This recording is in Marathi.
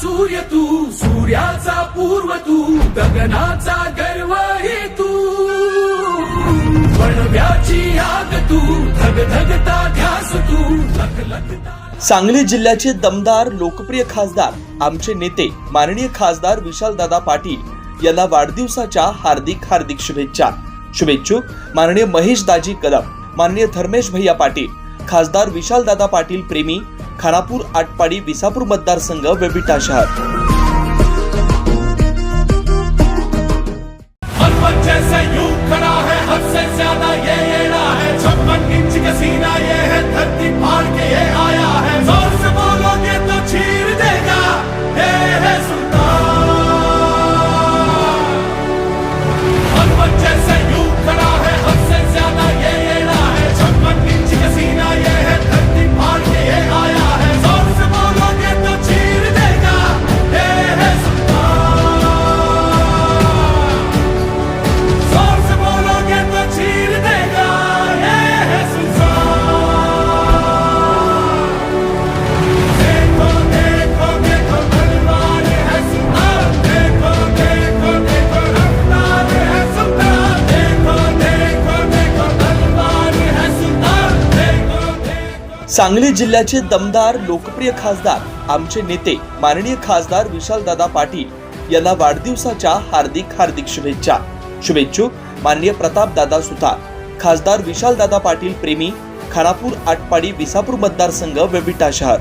सूर्य तू सूर्याचा पूर्व तू गगनाचा गर्व हे तू वणव्याची आग तू धगधगता ध्यास तू लखलखता सांगली जिल्ह्याचे दमदार लोकप्रिय खासदार आमचे नेते माननीय खासदार विशालदादा पाटील यांना वाढदिवसाच्या हार्दिक हार्दिक शुभेच्छा. शुभेच्छुक माननीय महेश दाजी कदम माननीय धर्मेश भैया पाटील खासदार विशालदादा पाटील प्रेमी खानापूर आटपाडी विसापूर मतदारसंघ वेबिटा शहर. जैसे सांगली जिल्ह्याचे दमदार लोकप्रिय खासदार आमचे नेते माननीय खासदार विशालदादा पाटील यांना वाढदिवसाच्या हार्दिक हार्दिक शुभेच्छा. शुभेच्छुक माननीय प्रतापदादा सुतार खासदार विशालदादा पाटील प्रेमी खानापूर आटपाडी विसापूर मतदारसंघ वेबिटा शहर.